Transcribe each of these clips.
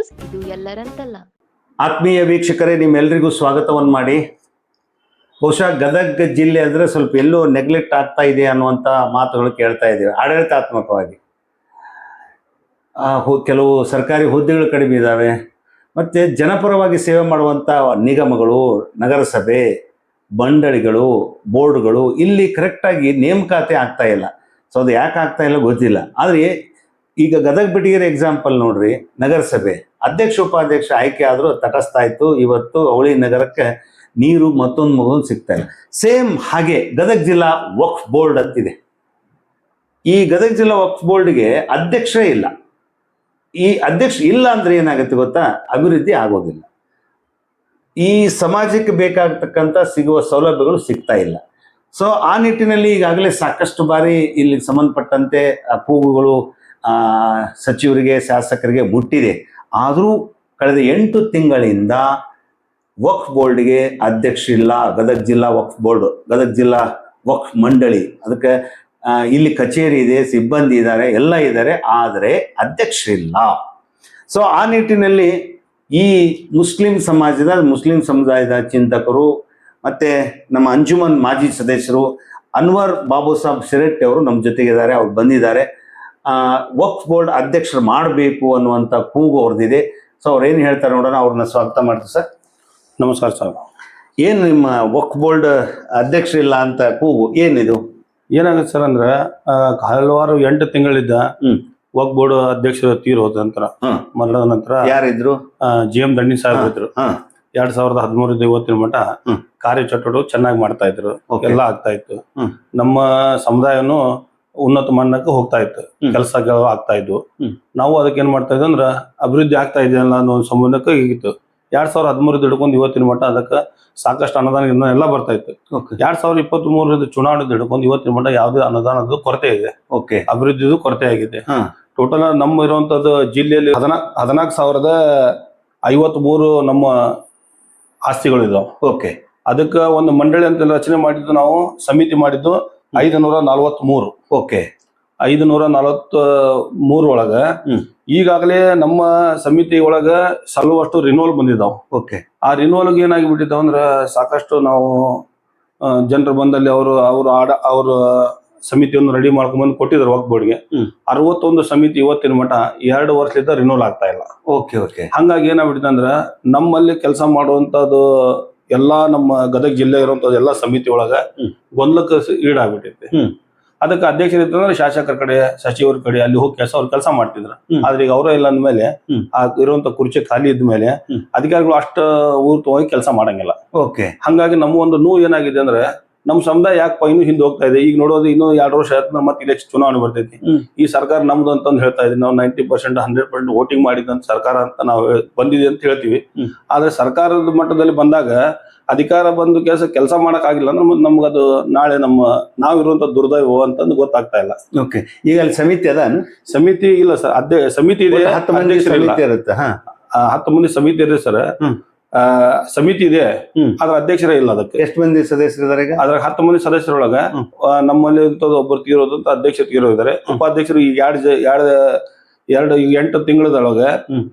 News, ಇದು ಎಲ್ಲರಂತಲ್ಲ. ಆತ್ಮೀಯ ವೀಕ್ಷಕರೇ ನಿಮ್ಮೆಲ್ಲರಿಗೂ ಸ್ವಾಗತವನ್ನು ಮಾಡಿ. ಬಹುಶಃ ಗದಗ ಜಿಲ್ಲೆ ಅಂದರೆ ಸ್ವಲ್ಪ ಎಲ್ಲೋ ನೆಗ್ಲೆಕ್ಟ್ ಆಗ್ತಾ ಇದೆ ಅನ್ನುವಂಥ ಮಾತುಗಳು ಕೇಳ್ತಾ ಇದ್ದೀವಿ. ಆಡಳಿತಾತ್ಮಕವಾಗಿ. ಕೆಲವು ಸರ್ಕಾರಿ ಹುದ್ದೆಗಳು ಕಡಿಮೆ ಇದ್ದಾವೆ ಮತ್ತು ಜನಪರವಾಗಿ ಸೇವೆ ಮಾಡುವಂಥ ನಿಗಮಗಳು, ನಗರಸಭೆ, ಮಂಡಳಿಗಳು, ಬೋರ್ಡ್ಗಳು, ಇಲ್ಲಿ ಕರೆಕ್ಟಾಗಿ ನೇಮಕಾತಿ ಆಗ್ತಾ ಇಲ್ಲ. ಸೊ ಅದು ಯಾಕೆ ಆಗ್ತಾ ಇಲ್ಲ ಗೊತ್ತಿಲ್ಲ. ಆದರೆ ಈಗ ಗದಗ ಬಿಟಿಗೆರೆ ಎಕ್ಸಾಂಪಲ್ ನೋಡ್ರಿ, ನಗರಸಭೆ. ಅಧ್ಯಕ್ಷ, ಉಪಾಧ್ಯಕ್ಷ ಆಯ್ಕೆ ಆದರೂ ತಟಸ್ಥ ಆಯಿತು. ಇವತ್ತು ಅವಳಿ ನಗರಕ್ಕೆ ನೀರು ಮತ್ತೊಂದು ಮಗದೊಂದು ಸಿಗ್ತಾ ಇಲ್ಲ. ಸೇಮ್ ಹಾಗೆ ಗದಗ ಜಿಲ್ಲಾ ವಕ್ಫ್ ಬೋರ್ಡ್ ಅಂತಿದೆ. ಈ ಗದಗ ಜಿಲ್ಲಾ ವಕ್ಫ್ ಬೋರ್ಡ್ಗೆ ಅಧ್ಯಕ್ಷ ಇಲ್ಲ. ಈ ಅಧ್ಯಕ್ಷ ಇಲ್ಲ ಅಂದ್ರೆ ಏನಾಗುತ್ತೆ ಗೊತ್ತಾ? ಅಭಿವೃದ್ಧಿ ಆಗೋದಿಲ್ಲ. ಈ ಸಮಾಜಕ್ಕೆ ಬೇಕಾಗತಕ್ಕಂಥ ಸಿಗುವ ಸೌಲಭ್ಯಗಳು ಸಿಗ್ತಾ ಇಲ್ಲ. ಸೊ ಆ ನಿಟ್ಟಿನಲ್ಲಿ ಈಗಾಗಲೇ ಸಾಕಷ್ಟು ಬಾರಿ ಇಲ್ಲಿ ಸಂಬಂಧಪಟ್ಟಂತೆ ಕೂಗುಗಳು ಸಚಿವರಿಗೆ, ಶಾಸಕರಿಗೆ ಮುಟ್ಟಿದೆ. ಆದರೂ ಕಳೆದ ಎಂಟು ತಿಂಗಳಿಂದ ವಕ್ಫ್ ಬೋರ್ಡ್ಗೆ ಅಧ್ಯಕ್ಷ ಇಲ್ಲ. ಗದಗ ಜಿಲ್ಲಾ ವಕ್ಫ್ ಬೋರ್ಡ್, ಗದಗ ಜಿಲ್ಲಾ ವಕ್ಫ್ ಮಂಡಳಿ. ಅದಕ್ಕೆ ಇಲ್ಲಿ ಕಚೇರಿ ಇದೆ, ಸಿಬ್ಬಂದಿ ಇದ್ದಾರೆ, ಎಲ್ಲ ಇದ್ದಾರೆ. ಆದರೆ ಅಧ್ಯಕ್ಷರಿಲ್ಲ ಸೊ ಆ ನಿಟ್ಟಿನಲ್ಲಿ ಈ ಮುಸ್ಲಿಂ ಸಮಾಜದ, ಮುಸ್ಲಿಂ ಸಮುದಾಯದ ಚಿಂತಕರು ಮತ್ತೆ ನಮ್ಮ ಅಂಜುಮನ್ ಮಾಜಿ ಸದಸ್ಯರು ಅನ್ವರ್ ಬಾಬು ಸಾಬ್ ಶಿರಟ್ಟಿ ಅವರು ನಮ್ಮ ಜೊತೆಗಿದ್ದಾರೆ. ಅವ್ರು ಬಂದಿದ್ದಾರೆ. ವಕ್ಫ್ ಬೋರ್ಡ್ ಅಧ್ಯಕ್ಷರು ಮಾಡಬೇಕು ಅನ್ನುವಂಥ ಕೂಗು ಅವ್ರದ್ದಿದೆ ಸೊ ಅವ್ರು ಏನು ಹೇಳ್ತಾರೆ ನೋಡೋಣ ಅವ್ರನ್ನ ಸ್ವಾಗತ ಮಾಡ್ತೀವಿ ಸರ್ ನಮಸ್ಕಾರ ಸರ್ ಏನು ನಿಮ್ಮ ವಕ್ಫ್ ಬೋರ್ಡ್ ಅಧ್ಯಕ್ಷರಿಲ್ಲ ಅಂತ ಕೂಗು ಏನಿದು ಏನಾಗುತ್ತೆ ಸರ್ ಅಂದ್ರೆ ಹಲವಾರು ಎಂಟು ತಿಂಗಳಿದ್ದ. ವಕ್ ಬೋರ್ಡ್ ಅಧ್ಯಕ್ಷರು ತೀರೋದ ನಂತರ ಹ್ಮ್. ಮರಣದ ನಂತರ ಯಾರಿದ್ರು ಜಿ ಎಂ ದಂಡಿ ಸಾಹೇಬ್ ಇದ್ರು ಎರಡ್ ಸಾವಿರದ ಹದಿಮೂರು ಇವತ್ತಿನ ಮಟ್ಟ. ಕಾರ್ಯಚಟುವಟಿಕೆ ಚೆನ್ನಾಗಿ ಮಾಡ್ತಾ ಇದ್ರು. ಎಲ್ಲ ಆಗ್ತಾ ಇತ್ತು. ನಮ್ಮ ಸಮುದಾಯನು ಉನ್ನತ ಮಟ್ಟಕ್ಕೆ ಹೋಗ್ತಾ ಇತ್ತು. ಕೆಲಸಗಳು ಆಗ್ತಾ ಇದ್ವು. ನಾವು ಅದಕ್ಕೆ ಏನ್ ಮಾಡ್ತಾ ಇದ್ವಿ ಅಂದ್ರೆ ಅಭಿವೃದ್ಧಿ ಆಗ್ತಾ ಇದೆಯಲ್ಲ ಅನ್ನೋ ಒಂದು ಸಂಬಂಧಕ್ಕೆ ಹೀಗಿತ್ತು. ಎರಡ್ ಸಾವಿರದ ಹದಿಮೂರರಿಂದ ಹಿಡ್ಕೊಂಡು ಇವತ್ತಿನ ಮಟ್ಟ ಅದಕ್ಕೆ ಸಾಕಷ್ಟು ಅನುದಾನ ಎಲ್ಲ ಬರ್ತಾ ಇತ್ತು. ಎರಡ್ ಸಾವಿರ ಇಪ್ಪತ್ತ್ ಮೂರರಿಂದ ಚುನಾವಣೆ ಹಿಡ್ಕೊಂಡು ಇವತ್ತಿನ ಮಟ್ಟ ಯಾವುದೇ ಅನುದಾನದ ಕೊರತೆ ಇದೆ. ಓಕೆ. ಅಭಿವೃದ್ಧಿದು ಕೊರತೆ ಆಗಿದೆ. ಹಾ. ಟೋಟಲ್ ನಮ್ಮ ಇರುವಂತದ್ದು ಜಿಲ್ಲೆಯಲ್ಲಿ ಹದಿನಾಲ್ಕು ಹದಿನಾಲ್ಕು ಸಾವಿರದ ಐವತ್ ಮೂರು ನಮ್ಮ ಆಸ್ತಿಗಳು ಇದಾವೆ ಓಕೆ. ಅದಕ್ಕೆ ಒಂದು ಮಂಡಳಿ ಅಂತ ರಚನೆ ಮಾಡಿದ್ದು ನಾವು ಸಮಿತಿ ಮಾಡಿದ್ದು ಐದು ನೂರ ನಲವತ್ತ್ ಮೂರು ಓಕೆ. ಐದು ನೂರ ನಲವತ್ತ ಮೂರು ಒಳಗ. ಈಗಾಗಲೇ ನಮ್ಮ ಸಮಿತಿ ಒಳಗ ಸಲುವಷ್ಟು ರಿನೋಲ್ ಬಂದಿದಾವ್. ಓಕೆ. ಆ ರಿನೋಲ್ಗೆ ಏನಾಗಿಬಿಟ್ಟಿದ್ದಾವೆ ಅಂದ್ರೆ ಸಾಕಷ್ಟು ನಾವು ಜನರು ಬಂದಲ್ಲಿ ಅವರು ಅವರು ಆಡ ಅವ್ರ ಸಮಿತಿಯನ್ನು ರೆಡಿ ಮಾಡ್ಕೊಂಡ್ಬಂದು ಕೊಟ್ಟಿದ್ರು ವಕ್ ಬೋರ್ಡ್ಗೆ. ಅರವತ್ತೊಂದು ಸಮಿತಿ ಇವತ್ತಿನ ಮಠ ಎರಡು ವರ್ಷದಿಂದ ರಿನೋಲ್ ಆಗ್ತಾ ಇಲ್ಲ. Okay okay. ಹಂಗಾಗಿ ಏನಾಗ್ಬಿಟ್ಟಿದೆ ಅಂದ್ರೆ ನಮ್ಮಲ್ಲಿ ಕೆಲಸ ಮಾಡುವಂತದ್ದು ಎಲ್ಲಾ ನಮ್ಮ ಗದಗ ಜಿಲ್ಲೆ ಇರುವಂತ ಎಲ್ಲಾ ಸಮಿತಿ ಒಳಗ. ಗೊಂದಲಕ್ಕೆ ಈಡಾಗ್ಬಿಟ್ಟಿತ್ತು ಈಡಾಗ್ಬಿಟ್ಟೈತಿ ಅದಕ್ಕೆ ಅಧ್ಯಕ್ಷರು ಇತ್ತಂದ್ರೆ ಶಾಸಕರ ಕಡೆ ಸಚಿವರ ಕಡೆ ಅಲ್ಲಿ ಹೋಗಿ ಕೆಲಸ ಅವ್ರು ಕೆಲಸ ಮಾಡ್ತಿದ್ರು. ಆದ್ರೆ ಈಗ ಅವರೇ ಇಲ್ಲ ಅಂದ್ಮೇಲೆ. ಆ ಇರುವಂತ ಕುರ್ಚಿ ಖಾಲಿ ಇದ್ಮೇಲೆ. ಅಧಿಕಾರಿಗಳು ಅಷ್ಟ ಊರ್ ಹೋಗಿ ಕೆಲಸ ಮಾಡಂಗಿಲ್ಲ ಓಕೆ ಹಂಗಾಗಿ ನಮ್ಮ ಒಂದು ನೋವು ಏನಾಗಿದೆ ಅಂದ್ರೆ ನಮ್ಮ ಸಮುದಾಯ ಯಾಕಪ್ಪ ಇನ್ನೂ ಹಿಂದೆ ಹೋಗ್ತಾ ಇದೆ? ಈಗ ನೋಡೋದು ಇನ್ನೂ ಎರಡು ವರ್ಷ ಆಯ್ತು ಮತ್ತೆ ಇಲೆಕ್ಷನ್ ಚುನಾವಣೆ ಬರ್ತೈತಿ. ಈ ಸರ್ಕಾರ ನಮ್ದು ಅಂತ ಹೇಳ್ತಾ ಇದೀವಿ ನಾವು ninety percent hundred percent voting ಮಾಡಿದಂತ ಸರ್ಕಾರ ಅಂತ ನಾವು ಬಂದಿದೆ ಅಂತ ಹೇಳ್ತೀವಿ. ಆದ್ರೆ ಸರ್ಕಾರದ ಮಟ್ಟದಲ್ಲಿ ಬಂದಾಗ ಅಧಿಕಾರ ಬಂದು ಕೆಲಸ ಕೆಲಸ ಮಾಡಕ್ ಆಗಿಲ್ಲ ಅಂದ್ರೆ ಮತ್ತೆ ನಮ್ಗದು ನಾಳೆ ನಮ್ಮ ನಾವಿರುವಂತ ದುರ್ದೈವ ಅಂತಂದು ಗೊತ್ತಾಗ್ತಾ ಇಲ್ಲ. ಓಕೆ. ಈಗ ಅಲ್ಲಿ ಸಮಿತಿ ಅದ? ಸಮಿತಿ ಇಲ್ಲ ಸರ್. ಅದೇ ಸಮಿತಿ ಇದೆ ಹತ್ತು ಮಂದಿ ಸಮಿತಿ ಇರುತ್ತೆ ಹತ್ತು ಮಂದಿ ಸಮಿತಿ ಇದೆ ಸರ್. ಸಮಿತಿ ಇದೆ. ಅದ್ರ ಅಧ್ಯಕ್ಷರೇ ಇಲ್ಲ ಅದಕ್ಕೆ. ಎಷ್ಟು ಮಂದಿ ಸದಸ್ಯರಿದ್ದಾರೆ ಈಗ? ಅದ್ರ ಹತ್ತು ಮಂದಿ ಸದಸ್ಯರೊಳಗ ನಮ್ಮಲ್ಲಿ ಒಬ್ಬರು ತೀರೋದು ಅಂತ ಅಧ್ಯಕ್ಷರು ತೀರೋದಿದ್ದಾರೆ. ಉಪಾಧ್ಯಕ್ಷರು ಈಗ ಎರಡು ಎರಡು ಎರಡು ಈಗ ಎಂಟು ತಿಂಗಳದೊಳಗೆ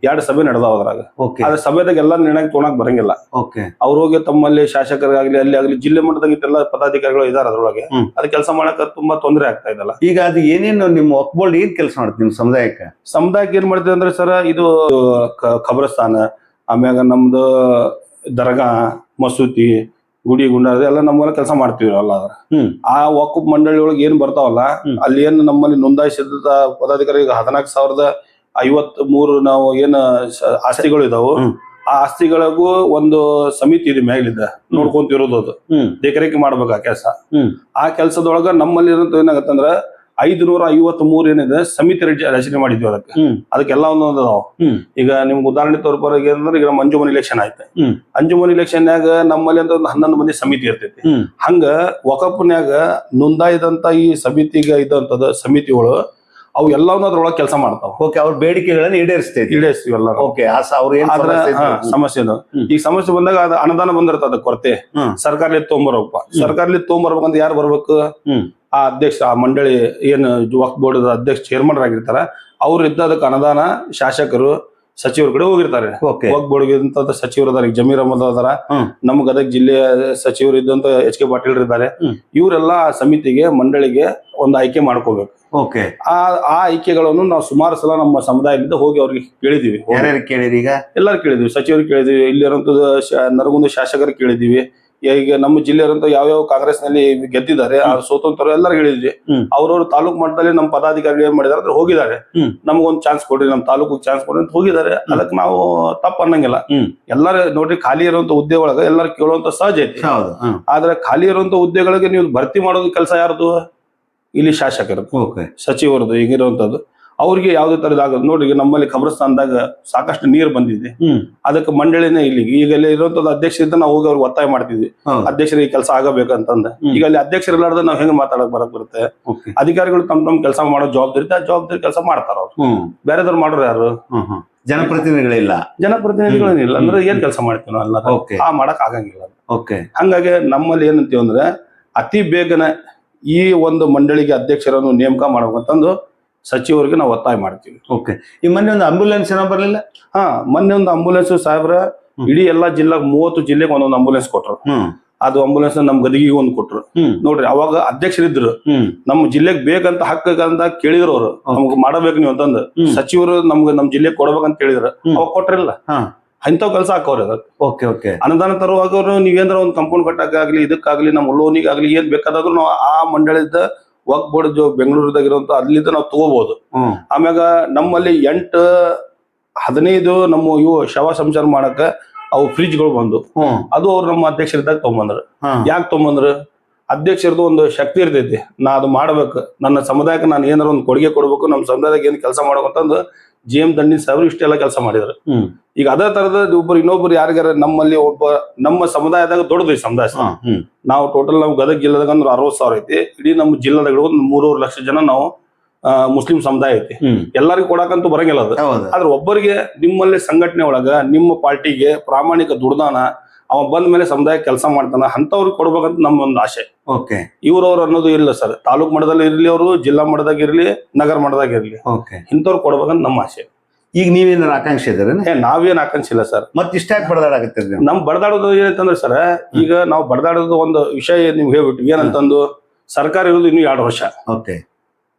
ಎರಡು ಸಭೆ ನಡೆದಾವ ಅದ್ರಾಗ. ಓಕೆ. ಆದ್ರೆ ಸಭೆದಾಗ ಎಲ್ಲ ನಿರ್ಣಯ ತೊಗೊಳಕ್ ಬರಂಗಿಲ್ಲ. ಓಕೆ. ಅವ್ರು ಹೋಗಿ ತಮ್ಮಲ್ಲಿ ಶಾಸಕರಾಗ್ಲಿ ಅಲ್ಲಿ ಆಗ್ಲಿ ಜಿಲ್ಲೆ ಮಟ್ಟದಾಗ ಇಟ್ಟೆಲ್ಲ ಪದಾಧಿಕಾರಿಗಳು ಇದಾರೆ ಅದ್ರೊಳಗೆ. ಅದ್ ಕೆಲಸ ಮಾಡಕ್ ತುಂಬಾ ತೊಂದರೆ ಆಗ್ತಾ ಇದಲ್ಲ. ಈಗ ಅದು ಏನೇನು ನಿಮ್ಮ ಒಕ್ಬೋಲ್ಡ್ ಏನ್ ಕೆಲಸ ಮಾಡುತ್ತೆ ನಿಮ್ ಸಮುದಾಯಕ್ಕೆ? ಸಮುದಾಯಕ್ಕೆ ಏನ್ ಮಾಡ್ತೀವಿ ಅಂದ್ರೆ ಸರ್ ಇದು ಖಬರಸ್ಥಾನ ಆಮ್ಯಾಗ ನಮ್ದು ದರ್ಗಾ ಮಸೂತಿ ಗುಡಿ ಗುಂಡಾರ ಎಲ್ಲ ನಮ್ಮಲ್ಲಿ ಕೆಲಸ ಮಾಡ್ತೀವಿ ಅಲ್ಲ ಹ್ಮ್. ಆ ವಕಫ್ ಮಂಡಳಿ ಒಳಗೆ ಏನ್ ಬರ್ತಾವಲ್ಲ ಅಲ್ಲಿ ಏನ್ ನಮ್ಮಲ್ಲಿ ನೋಂದಾಯಿಸಿದ ಪದಾಧಿಕಾರಿ ಈಗ ಹದಿನಾಲ್ಕು ಸಾವಿರದ ಐವತ್ ಮೂರು ನಾವು ಏನ್ ಆಸ್ತಿಗಳು ಇದಾವು ಆ ಆಸ್ತಿಗಳಿಗೂ ಒಂದು ಸಮಿತಿ ಇದೆ ಮೇಲಿದ್ದ ನೋಡ್ಕೊಂತಿರೋದು ಅದು. ದೇಖರೇಖೆ ಮಾಡ್ಬೇಕು ಆ ಕೆಲಸ. ಆ ಕೆಲಸದೊಳಗ ನಮ್ಮಲ್ಲಿ ಏನಾಗತ್ತಂದ್ರ ಐದುನೂರ ಐವತ್ ಮೂರ್ ಏನಿದೆ ಸಮಿತಿ ರಚ- ರಚನೆ ಮಾಡಿದ್ವಿ ಅದಕ್ಕೆ. ಅದಕ್ಕೆಲ್ಲ ಒಂದೊಂದು ಅದಾವ. ಈಗ ನಿಮ್ಗೆ ಉದಾಹರಣೆ ತೋರ್ಪರಿಗೆ ಅಂದ್ರೆ ಈಗ ನಮ್ಮ ಅಂಜುಮನ್ ಇಲೆಕ್ಷನ್ ಆಯ್ತು ಅಂಜುಮನ್ ಇಲೆಕ್ಷನ್ ಇಲೆಕ್ಷನ್ಯಾಗ ನಮ್ಮಲ್ಲಿ ಅಂತ ಒಂದು ಹನ್ನೊಂದು ಮಂದಿ ಸಮಿತಿ ಇರ್ತೈತಿ. ಹಂಗ ಒಕಪ್ನ್ಯಾಗ ನೋಂದಾಯಿದಂತ ಈ ಸಮಿತಿಗೆ ಇದ್ದಂತದ ಸಮಿತಿಗಳು ಅವು ಎಲ್ಲವನ್ನೂ ಅದ್ರೊಳಗೆ ಕೆಲಸ ಮಾಡ್ತಾವ. ಓಕೆ ಅವ್ರ ಬೇಡಿಕೆಗಳನ್ನ ಈಡೇರಿಸ್ತೈತಿ. ಈಡೇರಿಸ್ತೀವಿ ಎಲ್ಲ ಓಕೆ ಅವ್ರ ಸಮಸ್ಯೆ ಇದ್ರು- ಸಮಸ್ಯೆ. ಈಗ ಬಂದಾಗ ಅದ ಅನುದಾನ ಬಂದಿರ್ತದ ಕೊರತೆ. ಸರ್ಕಾರಲಿ ತೊಗೊಂಬರ್ಬೇಕಪ್ಪ ಸರ್ಕಾರಲಿ ತೊಗೊಂಬರ್ಬೇಕಂತ ಯಾರು ಬರ್ಬೇಕು. ಆ ಅಧ್ಯಕ್ಷ ಆ ಮಂಡಳಿ ಏನು ವಕ್ಫ್ ಬೋರ್ಡ್ ಅಧ್ಯಕ್ಷ ಚೇರ್ಮನ್ ಆಗಿರ್ತಾರ ಅವ್ರು ಇದ್ದ ಅದಕ್ಕೆ ಅನುದಾನ ಶಾಸಕರು ಸಚಿವರ ಕಡೆ ಹೋಗಿರ್ತಾರೆ. ಓಕೆ ಬೋರ್ಡ್ ಇದ್ದಂತ ಸಚಿವರು ಅದಾರ ಜಮೀರ್ ಅಹಮದ್ ಅದಾರ. ನಮ್ಮ ಗದಗ ಜಿಲ್ಲೆಯ ಸಚಿವರು ಇದ್ದಂತ ಎಚ್ ಕೆ ಪಾಟೀಲ್ ಇದ್ದಾರೆ ಇವರೆಲ್ಲಾ ಸಮಿತಿಗೆ ಮಂಡಳಿಗೆ ಒಂದು ಆಯ್ಕೆ ಮಾಡ್ಕೋಬೇಕು. ಓಕೆ ಆ ಆ ಆಯ್ಕೆಗಳನ್ನು ನಾವು ಸುಮಾರು ಸಲ ನಮ್ಮ ಸಮುದಾಯದಿಂದ ಹೋಗಿ ಅವ್ರಿಗೆ ಕೇಳಿದೀವಿ. ಕೇಳಿರಿ ಈಗ ಎಲ್ಲರೂ ಕೇಳಿದ್ವಿ. ಸಚಿವರು ಕೇಳಿದ್ವಿ ಇಲ್ಲಿರುವಂತ ನರಗುಂದ ಶಾಸಕರು ಕೇಳಿದೀವಿ. ಈಗ ನಮ್ಮ ಜಿಲ್ಲೆಯವರಂತ ಯಾವ ಯಾವ ಕಾಂಗ್ರೆಸ್ನಲ್ಲಿ ಗೆದ್ದಿದ್ದಾರೆ ಆ ಸ್ವತಂತ್ರ ಎಲ್ಲರೂ ಹೇಳಿದ್ವಿ. ಅವ್ರವ್ರ ತಾಲೂಕ್ ಮಟ್ಟದಲ್ಲಿ ನಮ್ಮ ಪದಾಧಿಕಾರಿಗಳು ಏನ್ ಮಾಡಿದಾರೆ ಅಂದ್ರೆ ಹೋಗಿದ್ದಾರೆ. ನಮ್ಗೊಂದು ಚಾನ್ಸ್ ಕೊಡ್ರಿ ನಮ್ಮ ತಾಲೂಕು ಚಾನ್ಸ್ ಕೊಡ್ರಿ ಅಂತ ಹೋಗಿದ್ದಾರೆ. ಅದಕ್ಕೆ ನಾವು ತಪ್ಪ ಅನ್ನಂಗಿಲ್ಲ ಎಲ್ಲಾರು ನೋಡ್ರಿ ಖಾಲಿ ಇರುವಂತ ಹುದ್ದೆ ಒಳಗ ಎಲ್ಲರೂ ಕೇಳುವಂತ ಸಹಜ ಐತಿ. ಆದ್ರೆ ಖಾಲಿ ಇರುವಂತ ಹುದ್ದೆಗಳಿಗೆ ನೀವು ಭರ್ತಿ ಮಾಡೋದು ಕೆಲಸ ಯಾರ್ದು? ಇಲ್ಲಿ ಶಾಸಕರದ್ದು ಓಕೆ. ಸಚಿವರದು ಈಗಿರುವಂತದ್ದು ಅವ್ರಿಗೆ ಯಾವುದೇ ತರದ ನೋಡ್ರಿ ಈಗ ನಮ್ಮಲ್ಲಿ ಖಬರಸ್ತಾನದಾಗ ಸಾಕಷ್ಟು ನೀರು ಬಂದಿದೆ. ಅದಕ್ಕೆ ಮಂಡಳಿನೇ ಇಲ್ಲಿ ಈಗ ಇರುವಂತ ಇರುವಂತದ್ದು ಅಧ್ಯಕ್ಷರಿಂದ ನಾವು ಹೋಗಿ ಅವ್ರಿಗೆ ಒತ್ತಾಯ ಮಾಡ್ತಿದ್ವಿ. ಅಧ್ಯಕ್ಷರ ಅಧ್ಯಕ್ಷರಿಗೆ ಈ ಕೆಲಸ ಆಗಬೇಕಂತಂದ. ಈಗ ಅಲ್ಲಿ ಅಧ್ಯಕ್ಷರಿಲ್ಲಾರ್ದ ನಾವು ನಾವ್ ಹೆಂಗ್ ಮಾತಾಡಕ್ ಬರಕ್ ಬರುತ್ತೆ? ಅಧಿಕಾರಿಗಳು ತಮ್ಮ ತಮ್ಮ ಕೆಲಸ ಮಾಡೋ ಜವಾಬ್ದಾರಿ ಆ ಜವಾಬ್ದಾರಿ ಕೆಲಸ ಮಾಡ್ತಾರ ಅವ್ರು. ಬೇರೆದವ್ರು ಮಾಡೋರು ಯಾರು? ಜನಪ್ರತಿನಿಧಿಗಳಿಲ್ಲ. ಜನಪ್ರತಿನಿಧಿಗಳೇನಿಲ್ಲ. ಅಂದ್ರೆ ಏನ್ ಕೆಲಸ ಮಾಡ್ತೀವಿ ನಾವು ಓಕೆ. ಆ ಮಾಡಕ್ ಆಗಂಗಿಲ್ಲ. ಓಕೆ. ಹಂಗಾಗಿ ನಮ್ಮಲ್ಲಿ ಏನಂತೀವಿ ಅಂದ್ರೆ ಅತಿ ಬೇಗನೆ ಈ ಒಂದು ಮಂಡಳಿಗೆ ಅಧ್ಯಕ್ಷರನ್ನು ನೇಮಕ ಮಾಡ್ಬೇಕಂತಂದು ಸಚಿವರಿಗೆ ನಾವು ಒತ್ತಾಯ ಮಾಡ್ತೀವಿ. ಓಕೆ. ಈ ಮೊನ್ನೆ ಒಂದು ಆಂಬ್ಯುಲೆನ್ಸ್ ಏನೋ ಬರಲಿಲ್ಲ? ಹಾ ಮೊನ್ನೆ ಒಂದು ಆಂಬುಲೆನ್ಸ್ ಸಾಹೇಬ್ರ. ಇಡೀ ಎಲ್ಲಾ ಜಿಲ್ಲಾಗ ಮೂವತ್ತು ಜಿಲ್ಲೆಗೆ ಒಂದೊಂದು ಆಂಬುಲೆನ್ಸ್ ಕೊಟ್ರು. ಅದು ಆಂಬುಲೆನ್ಸ್ ನಮ್ ಗದಗಿಗೆ ಒಂದು ಕೊಟ್ರು. ನೋಡ್ರಿ ಅವಾಗ ಅಧ್ಯಕ್ಷರಿದ್ರು. ನಮ್ ಜಿಲ್ಲೆಗೆ ಬೇಕಂತ ಹಕ್ಕಂತ ಕೇಳಿದ್ರು ಅವ್ರು. ನಮ್ಗೆ ಮಾಡಬೇಕು ನೀವು ಅಂತಂದು. ಸಚಿವರು ನಮ್ಗೆ ನಮ್ ಜಿಲ್ಲೆಗೆ ಕೊಡ್ಬೇಕಂತ ಕೇಳಿದ್ರು. ಅವಾಗ ಕೊಟ್ರಿಲ್ಲ. ಇಂಥವ್ ಕೆಲಸ ಹಾಕೋರಿ ಓಕೆ ಓಕೆ. ಅನುದಾನ ತರುವಾಗ ನೀವೇನಾರ ನೀವೇಂದ್ರ ಒಂದು ಕಂಪೌಂಡ್ ಕಟ್ಟಕ್ಕಾಗ್ಲಿ ಇದಕ್ಕಾಗ್ಲಿ ನಮ್ಮ ಲೋನಿಗಾಗ್ಲಿ ಏನ್ ಬೇಕಾದ್ರೂ ನಾವು ಆ ಮಂಡಳಿದ ವಕ್ ಬೋರ್ಡ್ ಜೋ ಬೆಂಗಳೂರದಾಗ ಇರುವಂತ ಅಲ್ಲಿಂದ ನಾವು ತಗೋಬಹುದು ಆಮ್ಯಾಗ ನಮ್ಮಲ್ಲಿ ಎಂಟು ಹದಿನೈದು ನಮ್ಮ ಇವು ಶವ ಸಂಚಾರ ಮಾಡಕ ಅವು ಫ್ರಿಜ್ಗಳು ಬಂದು. ಅದು ಅವ್ರು ನಮ್ಮ ಅಧ್ಯಕ್ಷರಿದ್ದಾಗ ತಗೊಂಬಂದ್ರು. ಯಾಕೆ ತಗೊಂಬಂದ್ರು? ಅಧ್ಯಕ್ಷರದ್ದು ಒಂದು ಶಕ್ತಿ ಇರ್ತೈತಿ. ನಾ ಅದು ಮಾಡ್ಬೇಕು. ನನ್ನ ಸಮುದಾಯಕ್ಕೆ ನಾನು ಏನಾರ ಒಂದು ಕೊಡುಗೆ ಕೊಡ್ಬೇಕು ನಮ್ಮ ಸಮುದಾಯದಾಗ ಏನು ಕೆಲಸ ಮಾಡ್ಬೇಕು ಅಂತಂದು ಜಿ ಎಂ ದಂಡಿನ ಸಾಹೇಬರು ಇಷ್ಟೆಲ್ಲ ಕೆಲಸ ಮಾಡಿದ್ರು. ಈಗ ಅದೇ ತರದ ಒಬ್ಬರು ಇನ್ನೊಬ್ರು ಯಾರಿಗಾರ ನಮ್ಮಲ್ಲಿ ಒಬ್ಬ ನಮ್ಮ ಸಮುದಾಯದಾಗ ದೊಡ್ಡದು ಈ ಸಮುದಾಯ ನಾವು ಟೋಟಲ್ ನಾವು ಗದಗ ಜಿಲ್ಲೆದಾಗ ಅಂದ್ರೆ ಅರವತ್ತು ಸಾವಿರ ಐತಿ. ಇಡೀ ನಮ್ಮ ಜಿಲ್ಲಾದಾಗ ಒಂದು ಮೂರುವರೆ ಲಕ್ಷ ಜನ ನಾವು ಮುಸ್ಲಿಂ ಸಮುದಾಯ ಐತಿ. ಎಲ್ಲರಿಗೂ ಕೊಡಕಂತೂ ಬರಂಗಿಲ್ಲ ಅದು. ಆದ್ರೆ ಒಬ್ಬರಿಗೆ ನಿಮ್ಮಲ್ಲಿ ಸಂಘಟನೆ ಒಳಗ ನಿಮ್ಮ ಪಾರ್ಟಿಗೆ ಪ್ರಾಮಾಣಿಕ ದುಡ್ದಾನ ಅವ ಬಂದ ಮೇಲೆ ಸಮುದಾಯ ಕೆಲಸ ಮಾಡ್ತಾನ ಅಂತವ್ರಿಗೆ ಕೊಡ್ಬೇಕಂತ ನಮ್ಮ ಒಂದು ಆಸೆ. ಓಕೆ. ಇವ್ರವ್ರು ಅನ್ನೋದು ಇಲ್ಲ ಸರ್. ತಾಲೂಕ್ ಮಟ್ಟದಲ್ಲಿ ಇರ್ಲಿ ಅವರು ಜಿಲ್ಲಾ ಮಟ್ಟದಾಗ ಇರ್ಲಿ ನಗರ ಮಟ್ಟದಾಗ ಇರ್ಲಿ. ಓಕೆ. ಇಂಥವ್ರು ಕೊಡ್ಬೇಕಂತ ನಮ್ಮ ಆಸೆ. ಈಗ ನೀವೇನ ಆಕಾಂಕ್ಷೆ ಇದ್ದೀರೇನ ಏ ನಾವೇನ್ ಆಕಾಂಕ್ಷಿಲ್ಲ ಸರ್. ಮತ್ತೆ ಇಷ್ಟಾಗಿ ಬಡದಾಡಾಗುತ್ತೆ ನಮ್ ಬಡದಾಡೋದು ಏನಂತಂದ್ರೆ ಸರ್ ಈಗ ನಾವು ಬಡದಾಡೋದು ಒಂದು ವಿಷಯ ನಿಮ್ಗೆ ಹೇಳ್ಬಿಟ್ಟು ಏನಂತಂದು ಸರ್ಕಾರ ಇರೋದು ಇನ್ನು ಎರಡು ವರ್ಷ. ಓಕೆ.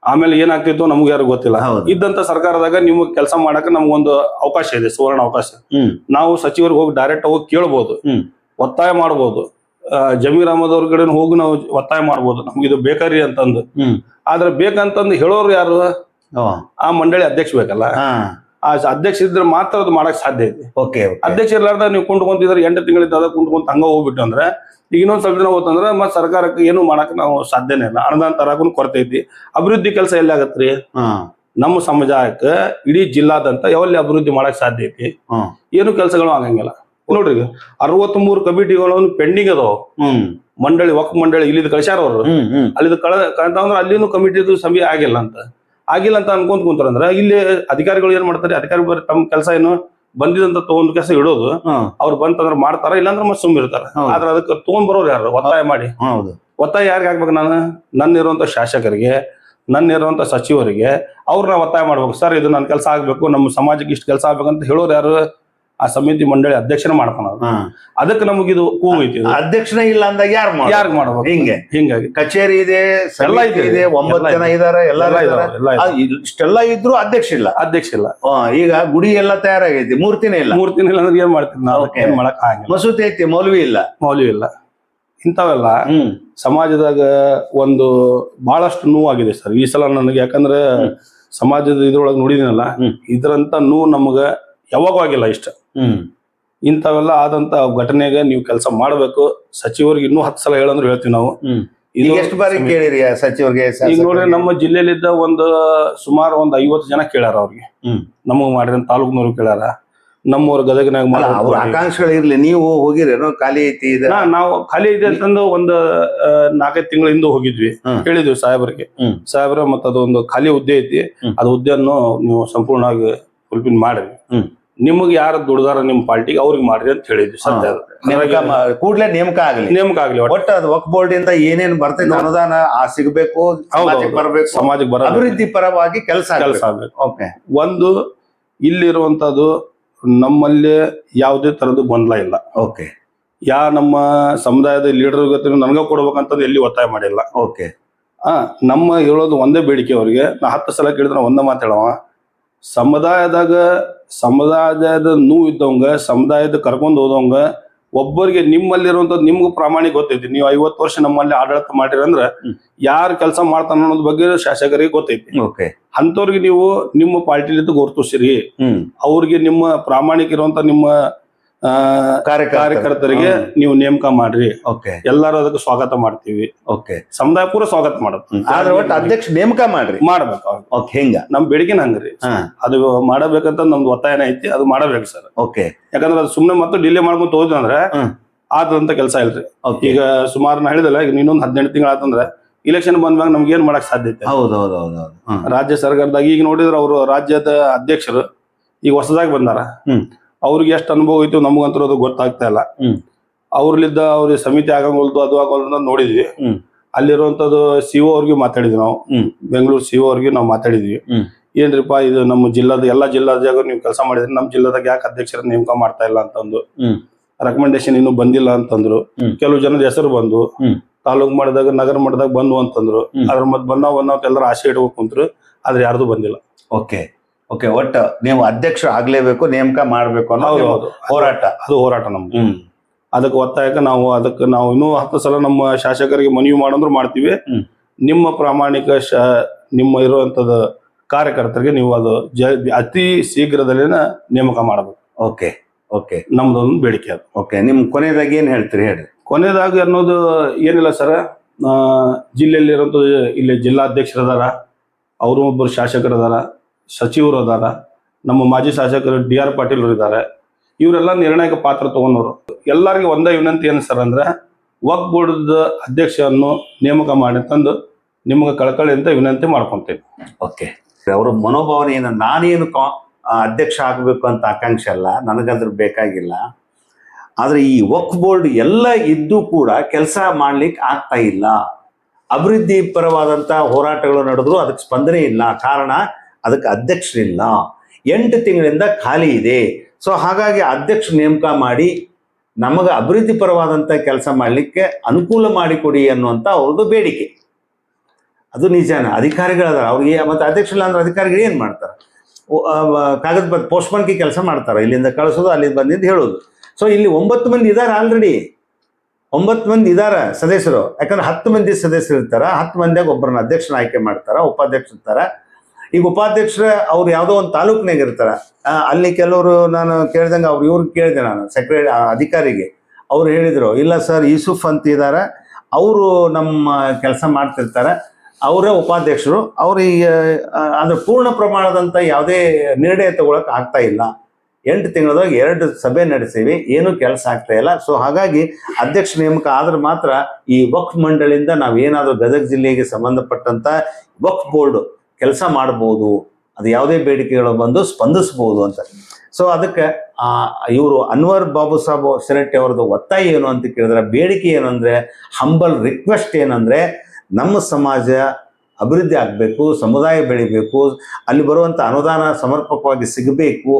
ಆಮೇಲೆ ಏನಾಗ್ತಿತ್ತು ನಮ್ಗೆ ಯಾರು ಗೊತ್ತಿಲ್ಲ. ಹೌದು. ಇದ್ದಂತ ಸರ್ಕಾರದಾಗ ನಿಮ್ಗೆ ಕೆಲಸ ಮಾಡಕ್ ನಮ್ಗೊಂದು ಅವಕಾಶ ಇದೆ ಸುವರ್ಣ ಅವಕಾಶ. ಹ್ಮ್. ನಾವು ಸಚಿವರಿಗೆ ಹೋಗಿ ಡೈರೆಕ್ಟ್ ಹೋಗಿ ಕೇಳ್ಬೋದು. ಹ್ಮ್. ಒತ್ತಾಯ ಮಾಡ್ಬೋದು. ಆ, ಜಮೀರ್ ಅಹಮದ್ ಅವ್ರ ಕಡೆ ಹೋಗಿ ನಾವು ಒತ್ತಾಯ ಮಾಡ್ಬೋದು. ನಮ್ಗೆ ಇದು ಬೇಕಾರಿ ಅಂತಂದು. ಹ್ಮ್. ಆದ್ರೆ ಬೇಕಂತಂದು ಹೇಳೋರು ಯಾರು? ಆ ಮಂಡಳಿ ಅಧ್ಯಕ್ಷ ಬೇಕಲ್ಲ. ಹಾ. ಆ ಅಧ್ಯಕ್ಷ ಇದ್ರೆ ಮಾತ್ರ ಅದು ಮಾಡಕ್ ಸಾಧ್ಯ ಐತಿ. ಓಕೆ ಅಧ್ಯಕ್ಷ ಇರ್ಲಾರ್ದ ನೀವು ಕುಂಟ್ಕೊಂತಿದ್ರೆ ಎಂಟು ತಿಂಗಳಿಂದ ಅದ ಕುಂಟ್ಕೊಂತ ಹಂಗ ಹೋಗ್ಬಿಟ್ಟು ಅಂದ್ರೆ ಈಗ ಇನ್ನೊಂದ್ ಸ್ವಲ್ಪ ದಿನ ಹೋತಂದ್ರೆ ಮತ್ತೆ ಸರ್ಕಾರಕ್ಕೆ ಏನು ಮಾಡಕ್ ನಾವು ಸಾಧ್ಯನೇ ಇಲ್ಲ. ಅನುದಾನ ತರಕೂ ಕೊರತೆ ಐತಿ. ಅಭಿವೃದ್ಧಿ ಕೆಲಸ ಎಲ್ಲಿ ಆಗತ್ರಿ? ನಮ್ಮ ಸಮಾಜಕ್ಕೆ ಇಡೀ ಜಿಲ್ಲಾದಂತ ಯಾವಲ್ಲಿ ಅಭಿವೃದ್ಧಿ ಮಾಡಕ್ ಸಾಧ್ಯ ಐತಿ? ಏನು ಕೆಲಸಗಳು ಆಗಂಗಿಲ್ಲ. ನೋಡ್ರಿ ಅರವತ್ ಮೂರು ಕಮಿಟಿಗಳು ಪೆಂಡಿಂಗ್ ಅದಾವ. ಮಂಡಳಿ ವಕ್ ಮಂಡಳಿ ಇಲ್ಲಿದ್ ಕಳಿಸ್ಯಾರ ಅವ್ರು. ಅಲ್ಲಿ ಕಳ ಅಲ್ಲಿದ್ ಕಳ ಅಂದ್ರೆ ಅಲ್ಲಿನೂ ಕಮಿಟಿದು ಸಮಯ ಆಗಿಲ್ಲ ಅಂತ. ಆಗಿಲ್ಲ ಅಂತ ಅನ್ಕೊಂತ ಕುಂತಾರಂದ್ರ ಇಲ್ಲಿ ಅಧಿಕಾರಿಗಳು ಏನ್ ಮಾಡ್ತಾರೆ ಅಧಿಕಾರಿಗಳು ತಮ್ಮ ಕೆಲಸ ಏನು ಬಂದಿದಂತ ತಗೊಂಡ್ ಕೆಲಸ ಇಡೋದು ಅವ್ರು ಬಂತಂದ್ರ ಮಾಡ್ತಾರ ಇಲ್ಲಾಂದ್ರ ಮತ್ತೆ ಸುಮ್ಮ ಇರ್ತಾರ. ಆದ್ರೆ ಅದಕ್ಕೆ ತಗೊಂಡ್ ಬರೋರು ಯಾರು? ಒತ್ತಾಯ ಮಾಡಿ. ಒತ್ತಾಯ ಯಾರಿಗೆ ಹಾಕ್ಬೇಕು ನಾನು? ನನ್ನ ಇರುವಂತ ಶಾಸಕರಿಗೆ ನನ್ನ ಇರುವಂತ ಸಚಿವರಿಗೆ ಅವ್ರನ್ನ ಒತ್ತಾಯ ಮಾಡ್ಬೇಕು. ಸರ್ ಇದು ನನ್ನ ಕೆಲಸ ಆಗ್ಬೇಕು ನಮ್ಮ ಸಮಾಜಕ್ಕೆ ಇಷ್ಟು ಕೆಲಸ ಆಗ್ಬೇಕಂತ ಹೇಳೋರು ಯಾರು? ಆ ಸಮಿತಿ ಮಂಡಳಿ ಅಧ್ಯಕ್ಷನ ಮಾಡ್ತಾನ. ಹಾ. ಅದಕ್ಕೆ ನಮಗಿದು ಐತಿ. ಅಧ್ಯಕ್ಷನೇ ಇಲ್ಲ ಅಂದಾಗ ಯಾರು ಯಾರು ಮಾಡ್ಬೇಕು? ಹಿಂಗೆ. ಹಿಂಗಾಗಿ. ಕಚೇರಿ ಇದೆ ಎಲ್ಲ ಇದೆ. ಒಂಬತ್ತು ಜನ ಇದೆ. ಇದಾರೆ ಎಲ್ಲ ಇಷ್ಟೆಲ್ಲ ಇದ್ರು ಅಧ್ಯಕ್ಷ ಇಲ್ಲ. ಅಧ್ಯಕ್ಷ ಇಲ್ಲ. ಈಗ ಗುಡಿ ಎಲ್ಲ ತಯಾರಾಗೈತಿ ಮೂರ್ತಿನೇ ಇಲ್ಲ. ಮೂರ್ತಿನೇ ಇಲ್ಲ ಅಂದ್ರೆ ಏನ್ ಮಾಡ್ತೀವಿ ನಾವು. ಏನ್ ಮಾಡಕ್ ಮಸೂತಿ ಐತಿ ಮೌಲ್ವಿ ಇಲ್ಲ. ಮೌಲ್ವಿ ಇಲ್ಲ. ಇಂಥವೆಲ್ಲ ಸಮಾಜದಾಗ ಒಂದು ಬಹಳಷ್ಟು ನೋವಾಗಿದೆ ಸರ್. ಈ ಸಲ ನನಗೆ ಯಾಕಂದ್ರೆ ಸಮಾಜದ ಇದ್ರೊಳಗೆ ನೋಡಿದಿನಲ್ಲ. ಇದ್ರಂತ ನೋವು ನಮಗ ಯಾವಾಗೂ ಆಗಿಲ್ಲ ಇಷ್ಟ ಇಂಥವೆಲ್ಲ ಆದಂತ ಘಟನೆಗೆ ನೀವು ಕೆಲಸ ಮಾಡಬೇಕು. ಸಚಿವರಿಗೆ ಇನ್ನೂ ಹತ್ತು ಸಲ ಹೇಳಂದ್ರೆ ಹೇಳ್ತೀವಿ ನಾವು. ಇದು ಎಷ್ಟು ಬಾರಿ ಕೇಳಿರಿ ಸಚಿವರಿಗೆ ಈಗ ನೋಡ್ರಿ? ನಮ್ಮ ಜಿಲ್ಲೆಯಲ್ಲಿದ್ದ ಒಂದು ಸುಮಾರು ಒಂದು ಐವತ್ತು ಜನ ಕೇಳ್ಯಾರ ಅವ್ರಿಗೆ. ನಮಗ್ ಮಾಡಿದ ತಾಲೂಕ್ನವ್ರು ಕೇಳ್ಯಾರ. ನಮ್ಮವ್ರ ಗದಗಿನಾಗ ಅವ್ರ ಆಕಾಂಕ್ಷೆಗಳು ಇರ್ಲಿ. ನೀವು ಹೋಗಿರೇನೋ ಖಾಲಿ ಐತಿ ನಾವು ಖಾಲಿ ಇದೆ ಅಂತಂದು ಒಂದು ನಾಲ್ಕೈದು ತಿಂಗಳ ಹಿಂದೆ ಹೋಗಿದ್ವಿ. ಹೇಳಿದ್ವಿ ಸಾಹೇಬರಿಗೆ. ಸಾಹೇಬರ ಮತ್ತ ಅದೊಂದು ಖಾಲಿ ಹುದ್ದೆ ಐತಿ. ಅದ್ ಹುದ್ದೆಯನ್ನು ನೀವು ಸಂಪೂರ್ಣವಾಗಿ ಫುಲ್ಫಿಲ್ ಮಾಡ್ರಿ. ನಿಮಗೆ ಯಾರು ದುಡ್ದಾರ ನಿಮ್ ಪಾರ್ಟಿಗೆ ಅವ್ರಿಗೆ ಮಾಡ್ರಿ ಅಂತ ಹೇಳಿದ್ವಿ ಸತ್ಯ ಅದು. ನೇಮಕ ಮಾ- ಕೂಡ್ಲೇ ನೇಮಕ ಆಗಲಿ. ನೇಮಕ ಆಗ್ಲಿ ಒಟ್ಟು. ಒಟ್ಟು ಅದು ವಕ್ ಬೋರ್ಡ್ ಇಂದ ಏನೇನ್ ಬರ್ತೈತೆ ಅನುದಾನ ಆ ಸಿಗಬೇಕು ಸಮಾಜಕ್ಕೆ. ಬರಬೇಕು ಸಮಾಜಕ್ಕೆ ಬರ ಅಭಿವೃದ್ಧಿ ಪರವಾಗಿ ಕೆಲಸ ಕೆಲಸ ಆಗ್ಬೇಕು. ಓಕೆ. ಒಂದು ಇಲ್ಲಿರುವಂತದ್ದು ನಮ್ಮಲ್ಲಿ ಯಾವುದೇ ತರದ್ದು ಗೊಂದಲ ಇಲ್ಲ. ಓಕೆ. ಯಾ ನಮ್ಮ ಸಮುದಾಯದ ಲೀಡರ್ ಗತಿ ನನಗ ಕೊಡ್ಬೇಕಂತದ್ದು ಎಲ್ಲಿ ಒತ್ತಾಯ ಮಾಡಿಲ್ಲ. ಓಕೆ. ಆ ನಮ್ಮ ಹೇಳೋದು ಒಂದೇ ಬೇಡಿಕೆ ಅವ್ರಿಗೆ. ನಾ ಹತ್ತು ಸಲ ಕೇಳಿದ್ರೆ ಒಂದೇ ಮಾತು ಹೇಳವ. ಸಮುದಾಯದಾಗ ಸಮುದಾಯದ ನೋವು ಇದ್ದವಂಗ ಸಮುದಾಯದ ಕರ್ಕೊಂಡು ಹೋದವಂಗ ಒಬ್ಬರಿಗೆ ನಿಮ್ಮಲ್ಲಿರುವಂತ ನಿಮ್ಗೂ ಪ್ರಾಮಾಣಿಕ ಗೊತ್ತೈತಿ. ನೀವು ಐವತ್ತು ವರ್ಷ ನಮ್ಮಲ್ಲಿ ಆಡಳಿತ ಮಾಡಿರಂದ್ರ ಅಂದ್ರ ಯಾರು ಕೆಲಸ ಮಾಡ್ತಾನ ಅನ್ನೋದ್ ಬಗ್ಗೆ ಶಾಸಕರಿಗೆ ಗೊತ್ತೈತಿ. ಅಂತವ್ರಿಗೆ ನೀವು ನಿಮ್ಮ ಪಾರ್ಟಿಲಿದ್ದು ಗುರುತಿಸಿರಿ. ಅವ್ರಿಗೆ ನಿಮ್ಮ ಪ್ರಾಮಾಣಿಕ ಇರುವಂತ ನಿಮ್ಮ. ಕಾರ್ಯಕರ್ತರಿಗೆ ನೀವು ನೇಮಕ ಮಾಡ್ರಿ. ಓಕೆ. ಎಲ್ಲರೂ ಅದಕ್ಕೆ ಸ್ವಾಗತ ಮಾಡ್ತೀವಿ. ಓಕೆ. ಸಮುದಾಯ ಪೂರ ಸ್ವಾಗತ ಮಾಡುತ್ತೆ. ಆದ್ರೆ ಒಟ್ಟು ಅಧ್ಯಕ್ಷ ನೇಮಕ ಮಾಡ್ರಿ. ಮಾಡ್ಬೇಕು. ಓಕೆ ಹೆಂಗ? ನಮ್ ಬೇಡಿಕೆನ ಹಂಗ್ರಿ ಅದು ಮಾಡಬೇಕಂತ ನಮ್ದು ಒತ್ತಾಯನ ಐತಿ ಅದು ಮಾಡಬೇಕು ಸರ್. ಓಕೆ. ಯಾಕಂದ್ರೆ ಅದು ಸುಮ್ನೆ ಮತ್ತೆ ಡಿಲೇ ಮಾಡ್ಕೊಂತ ಹ್ಮ್. ಆದಂತ ಕೆಲಸ ಇಲ್ರಿ ಈಗ ಸುಮಾರು ನಾ ಹೇಳಿದಲ್ಲ ಈಗ ಇನ್ನೊಂದು ಹದಿನೆಂಟು ತಿಂಗಳ ಆತಂದ್ರೆ ಇಲೆಕ್ಷನ್ ಬಂದ್ಮ್ಯಾಗ ನಮ್ಗೆ ಏನ್ ಮಾಡಕ್ ಸಾಧ್ಯತೆ ಹೌದು ಹೌದು ಹೌದು ಹೌದು. ರಾಜ್ಯ ಸರ್ಕಾರದಾಗ ಈಗ ನೋಡಿದ್ರೆ ಅವರು ರಾಜ್ಯದ ಅಧ್ಯಕ್ಷರು ಈಗ ಹೊಸದಾಗಿ ಬಂದಾರ. ಅವ್ರಿಗೆ ಎಷ್ಟು ಅನುಭವ ಐತಿ ನಮಗಂತೂ ಅದು ಗೊತ್ತಾಗ್ತಾ ಇಲ್ಲ. ಅವ್ರಲ್ಲಿದ್ದ ಅವ್ರಲಿದ್ದ ಅವ್ರಿಗೆ ಸಮಿತಿ ಆಗಂಗೊಲ್ದು ಅದು ಆಗೋಲ್ದು ಅಂತ ನೋಡಿದ್ವಿ. ಅಲ್ಲಿರುವಂತದ್ದು ಸಿ ಒ ಅವ್ರಿಗೆ ಮಾತಾಡಿದ್ವಿ ನಾವು. ಬೆಂಗಳೂರು ಸಿ ಒ ಅವ್ರಿಗೆ ನಾವು ಮಾತಾಡಿದ್ವಿ. ಏನ್ರಿಪ್ಪ ಇದು ನಮ್ಮ ಜಿಲ್ಲಾದ ಎಲ್ಲಾ ಜಿಲ್ಲಾದಾಗ ನೀವು ಕೆಲಸ ಮಾಡಿದ್ರೆ ನಮ್ಮ ಜಿಲ್ಲಾದಾಗ ಯಾಕೆ ಅಧ್ಯಕ್ಷರ ನೇಮಕ ಮಾಡ್ತಾ ಇಲ್ಲ ಅಂತಂದು. ರೆಕಮೆಂಡೇಶನ್ ಇನ್ನು ಬಂದಿಲ್ಲ ಅಂತಂದ್ರು. ಕೆಲವು ಜನದ ಹೆಸರು ಬಂದು ತಾಲೂಕು ಮಾಡಿದಾಗ ನಗರ ಮಾಡಿದಾಗ ಬಂದು ಅಂತಂದ್ರು. ಅದ್ರ ಮತ್ ಬಂದಾವ್ ಬಂದಾವ ಎಲ್ಲರೂ ಆಸೆ ಇಟ್ಕೊಂಡು ಕುಂತ್ರು ಆದ್ರೆ ಯಾರ್ದು ಬಂದಿಲ್ಲ. ಓಕೆ. ಓಕೆ ಒಟ್ಟು ನೀವು ಅಧ್ಯಕ್ಷ ಆಗ್ಲೇಬೇಕು ನೇಮಕ ಮಾಡ್ಬೇಕು ಅನ್ನೋ ಹೋರಾಟ. ಅದು ಹೋರಾಟ ನಮ್ದು. ಅದಕ್ಕೆ ಒತ್ತಾಯಕ್ಕೆ ನಾವು ಅದಕ್ಕೆ ನಾವು ಇನ್ನೂ ಹತ್ತು ಸಲ ನಮ್ಮ ಶಾಸಕರಿಗೆ ಮನವಿ ಮಾಡಂದ್ರು ಮಾಡ್ತೀವಿ. ನಿಮ್ಮ ಪ್ರಾಮಾಣಿಕ ಶ ನಿಮ್ಮ ಇರುವಂತದ ಕಾರ್ಯಕರ್ತರಿಗೆ ನೀವು ಅದು ಜ ಅತಿ ಶೀಘ್ರದಲ್ಲಿನ ನೇಮಕ ಮಾಡಬೇಕು. ಓಕೆ ಓಕೆ ನಮ್ದೊಂದು ಬೇಡಿಕೆ ಅದು. ಓಕೆ ನಿಮ್ ಕೊನೆಯದಾಗಿ ಏನ್ ಹೇಳ್ತೀರಿ ಹೇಳಿ. ಕೊನೆಯದಾಗಿ ಅನ್ನೋದು ಏನಿಲ್ಲ ಸರ್. ಜಿಲ್ಲೆಯಲ್ಲಿರೋಂಥ ಇಲ್ಲಿ ಜಿಲ್ಲಾಧ್ಯಕ್ಷರದಾರ ಅವರು ಒಬ್ಬರು ಶಾಸಕರು ಅದಾರ ಸಚಿವರು ಅದಾರ, ನಮ್ಮ ಮಾಜಿ ಶಾಸಕರು ಡಿ ಆರ್ ಪಾಟೀಲ್ ಇದ್ದಾರೆ ಇವರೆಲ್ಲ ನಿರ್ಣಾಯಕ ಪಾತ್ರ ತಗೊಂಡವರು. ಎಲ್ಲರಿಗೂ ಒಂದೇ ವಿನಂತಿ ಏನು ಸರ್ ಅಂದ್ರೆ ವಕ್ ಬೋರ್ಡ್ ಅಧ್ಯಕ್ಷರನ್ನು ನೇಮಕ ಮಾಡಿ ತಂದು ನಿಮಗೆ ಕಳಕಳಿ ಅಂತ ವಿನಂತಿ ಮಾಡ್ಕೊತೀವಿ. ಓಕೆ. ಅವರ ಮನೋಭಾವನೆ ಏನು? ನಾನೇನು ಕಾ- ಅಧ್ಯಕ್ಷ ಆಗಬೇಕು ಅಂತ ಆಕಾಂಕ್ಷೆ ಅಲ್ಲ, ನನಗಂದ್ರೆ ಬೇಕಾಗಿಲ್ಲ. ಆದರೆ ಈ ವಕ್ ಬೋರ್ಡ್ ಎಲ್ಲ ಇದ್ದು ಕೂಡ ಕೆಲಸ ಮಾಡ್ಲಿಕ್ಕೆ ಆಗ್ತಾ ಇಲ್ಲ. ಅಭಿವೃದ್ಧಿ ಪರವಾದಂತ ಹೋರಾಟಗಳು ನಡೆದ್ರು, ಅದಕ್ಕೆ ಸ್ಪಂದನೆ ಇಲ್ಲ. ಕಾರಣ ಅದಕ್ಕೆ ಅಧ್ಯಕ್ಷರಿಲ್ಲ. ಎಂಟು ತಿಂಗಳಿಂದ ಖಾಲಿ ಇದೆ. ಸೊ ಹಾಗಾಗಿ ಅಧ್ಯಕ್ಷ ನೇಮಕ ಮಾಡಿ ನಮಗೆ ಅಭಿವೃದ್ಧಿಪರವಾದಂಥ ಕೆಲಸ ಮಾಡಲಿಕ್ಕೆ ಅನುಕೂಲ ಮಾಡಿಕೊಡಿ ಅನ್ನುವಂಥ ಅವ್ರದ್ದು ಬೇಡಿಕೆ. ಅದು ನಿಜಾನ. ಅಧಿಕಾರಿಗಳದಾರ ಅವ್ರಿಗೆ, ಮತ್ತು ಅಧ್ಯಕ್ಷರಿಲ್ಲ ಅಂದ್ರೆ ಅಧಿಕಾರಿಗಳು ಏನು ಮಾಡ್ತಾರೆ? ಬಂದು ಕಾಗದ ಪತ್ರ ಪೋಸ್ಟ್ಮನ್ಗೆ ಕೆಲಸ ಮಾಡ್ತಾರೆ. ಇಲ್ಲಿಂದ ಕಳಿಸೋದು, ಅಲ್ಲಿಂದ ಬಂದಿದ್ದು ಹೇಳೋದು. ಸೊ ಇಲ್ಲಿ ಒಂಬತ್ತು ಮಂದಿ ಇದ್ದಾರೆ ಆಲ್ರೆಡಿ ಒಂಬತ್ತು ಮಂದಿ ಇದ್ದಾರೆ ಸದಸ್ಯರು. ಯಾಕಂದ್ರೆ ಹತ್ತು ಮಂದಿ ಸದಸ್ಯರು ಇರ್ತಾರೆ. ಹತ್ತು ಮಂದಿಯಾಗ ಒಬ್ಬರನ್ನ ಅಧ್ಯಕ್ಷನ ಆಯ್ಕೆ ಮಾಡ್ತಾರೆ, ಉಪಾಧ್ಯಕ್ಷ ಇರ್ತಾರ. ಈಗ ಉಪಾಧ್ಯಕ್ಷರ ಅವ್ರು ಯಾವುದೋ ಒಂದು ತಾಲೂಕ್ನಾಗ ಇರ್ತಾರೆ. ಅಲ್ಲಿ ಕೆಲವರು ನಾನು ಕೇಳ್ದಂಗೆ ಅವ್ರು ಇವ್ರಿಗೆ ಕೇಳಿದೆ ನಾನು ಸೆಕ್ರೆಟರಿ ಅಧಿಕಾರಿಗೆ. ಅವ್ರು ಹೇಳಿದರು ಇಲ್ಲ ಸರ್ ಯೂಸುಫ್ ಅಂತ ಇದ್ದಾರೆ ಅವರು ನಮ್ಮ ಕೆಲಸ ಮಾಡ್ತಿರ್ತಾರೆ. ಅವರೇ ಉಪಾಧ್ಯಕ್ಷರು. ಅವ್ರು ಈ ಆ, ಪೂರ್ಣ ಪ್ರಮಾಣದಂತ ಯಾವುದೇ ನಿರ್ಣಯ ತಗೊಳಕ್ಕೆ ಆಗ್ತಾ ಇಲ್ಲ. ಎಂಟು ತಿಂಗಳದಾಗ ಎರಡು ಸಭೆ ನಡೆಸೀವಿ. ಏನೂ ಕೆಲಸ ಆಗ್ತಾ ಇಲ್ಲ. ಸೊ ಹಾಗಾಗಿ ಅಧ್ಯಕ್ಷ ನೇಮಕ ಆದ್ರೆ ಮಾತ್ರ ಈ ವಕ್ಫ್ ಮಂಡಳಿಯಿಂದ ನಾವು ಏನಾದರೂ ಗದಗ ಜಿಲ್ಲೆಗೆ ಸಂಬಂಧಪಟ್ಟಂತ ವಕ್ಫ್ ಬೋರ್ಡ್ ಕೆಲಸ ಮಾಡ್ಬೋದು, ಅದು ಯಾವುದೇ ಬೇಡಿಕೆಗಳು ಬಂದು ಸ್ಪಂದಿಸ್ಬೋದು ಅಂತ. ಸೊ ಅದಕ್ಕೆ ಇವರು ಅನ್ವರ್ ಬಾಬು ಸಾಬ್ ಸೆನೆಟ್ ಅವ್ರದ್ದು ಒತ್ತಾಯ ಏನು ಅಂತ ಕೇಳಿದ್ರೆ, ಬೇಡಿಕೆ ಏನು ಅಂದರೆ ಹಂಬಲ್ ರಿಕ್ವೆಸ್ಟ್ ಏನಂದರೆ ನಮ್ಮ ಸಮಾಜ ಅಭಿವೃದ್ಧಿ ಆಗಬೇಕು, ಸಮುದಾಯ ಬೆಳಿಬೇಕು, ಅಲ್ಲಿ ಬರುವಂಥ ಅನುದಾನ ಸಮರ್ಪಕವಾಗಿ ಸಿಗಬೇಕು.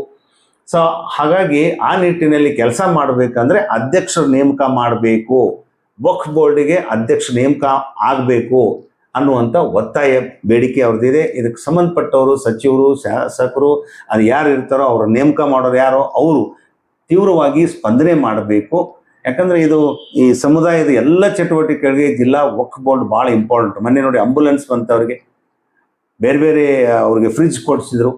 ಸೊ ಹಾಗಾಗಿ ಆ ನಿಟ್ಟಿನಲ್ಲಿ ಕೆಲಸ ಮಾಡಬೇಕಂದ್ರೆ ಅಧ್ಯಕ್ಷರು ನೇಮಕ ಮಾಡಬೇಕು. ವಕ್ಫ್ ಬೋರ್ಡಿಗೆ ಅಧ್ಯಕ್ಷ ನೇಮಕ ಆಗಬೇಕು. ಅನ್ನುವಂಥ ಒತ್ತಾಯ, ಬೇಡಿಕೆ ಅವ್ರದ್ದಿದೆ. ಇದಕ್ಕೆ ಸಂಬಂಧಪಟ್ಟವರು, ಸಚಿವರು, ಶಾಸಕರು, ಅದು ಯಾರು ಇರ್ತಾರೋ, ಅವರ ನೇಮಕ ಮಾಡೋರು ಯಾರೋ, ಅವರು ತೀವ್ರವಾಗಿ ಸ್ಪಂದನೆ ಮಾಡಬೇಕು. ಯಾಕಂದರೆ ಇದು ಈ ಸಮುದಾಯದ ಎಲ್ಲ ಚಟುವಟಿಕೆಗಳಿಗೆ ಜಿಲ್ಲಾ ವಕ್ಫ್ ಬೋರ್ಡ್ ಭಾಳ ಇಂಪಾರ್ಟೆಂಟ್ ಮೊನ್ನೆ ನೋಡಿ ಆಂಬುಲೆನ್ಸ್ ಬಂತವ್ರಿಗೆ. ಬೇರೆ ಬೇರೆ ಅವ್ರಿಗೆ ಫ್ರಿಜ್ ಕೊಡಿಸಿದ್ರು.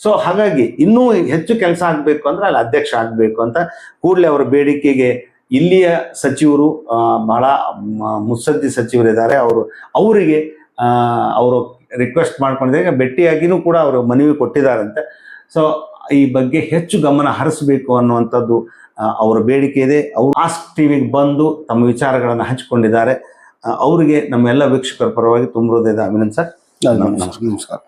ಸೊ ಹಾಗಾಗಿ ಇನ್ನೂ ಹೆಚ್ಚು ಕೆಲಸ ಆಗಬೇಕು ಅಂದ್ರೆ ಅಲ್ಲಿ ಅಧ್ಯಕ್ಷ ಆಗಬೇಕು ಅಂತ ಕೂಡಲೇ ಅವರ ಬೇಡಿಕೆಗೆ ಇಲ್ಲಿಯ ಸಚಿವರು ಬಹಳ ಮುತ್ಸದ್ದಿ ಸಚಿವರಿದ್ದಾರೆ. ಅವರು ಅವರಿಗೆ ಅವರು ರಿಕ್ವೆಸ್ಟ್ ಮಾಡ್ಕೊಂಡಿದ್ದಾರೆ. ಭೇಟಿಯಾಗಿನೂ ಕೂಡ ಅವರು ಮನವಿ ಕೊಟ್ಟಿದ್ದಾರಂತೆ. ಸೊ ಈ ಬಗ್ಗೆ ಹೆಚ್ಚು ಗಮನ ಹರಿಸಬೇಕು ಅನ್ನುವಂಥದ್ದು ಅವರ ಬೇಡಿಕೆ ಇದೆ. ಅವರು ಆಸ್ಕ್ ಟಿವಿಗೆ ಬಂದು ತಮ್ಮ ವಿಚಾರಗಳನ್ನು ಹಂಚಿಕೊಂಡಿದ್ದಾರೆ. ಅವರಿಗೆ ನಮ್ಮೆಲ್ಲ ವೀಕ್ಷಕರ ಪರವಾಗಿ ತುಂಬ ಹೃದಯದ ಅಭಿನಂದ ಸರ್. ನಮಸ್ಕಾರ. ನಮಸ್ಕಾರ.